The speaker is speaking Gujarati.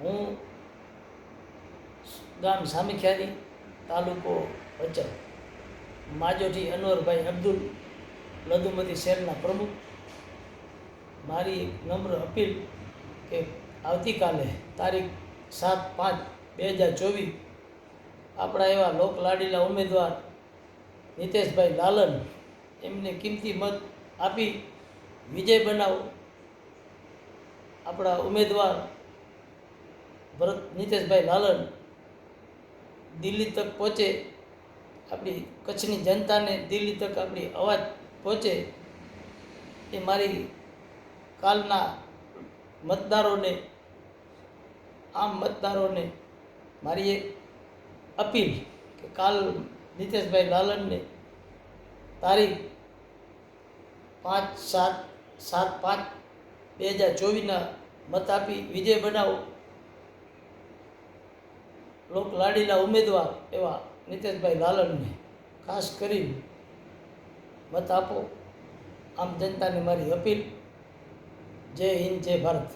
હું ગામ સામીખ્યારી તાલુકો ભચાઉ માજોઠી અનવરભાઈ અબ્દુલ લધુમતી શહેરના પ્રમુખ. મારી નમ્ર અપીલ કે આવતીકાલે તારીખ સાત પાંચ બે હજાર ચોવીસ આપણા એવા લોકલાડીલા ઉમેદવાર નીતેશભાઈ લાલન એમને કિંમતી મત આપી વિજય બનાવો. આપણા ઉમેદવાર ભરત નીતેશભાઈ લાલન દિલ્હી તક પહોંચે, આપણી કચ્છની જનતાને દિલ્હી તક આપણી અવાજ પહોંચે, એ મારી કાલના મતદારોને, આમ મતદારોને મારી એક અપીલ કે કાલ નીતેશભાઈ લાલનને તારીખ પાંચ સાત સાત પાંચ બે હજાર ચોવીસના મત આપી વિજય બનાવો. લોક લાડીલા ઉમેદવાર એવા નીતેશભાઈ લાલનને ખાસ કરી મત આપો. આમ જનતાને મારી અપીલ. જય હિન્દ, જય ભારત.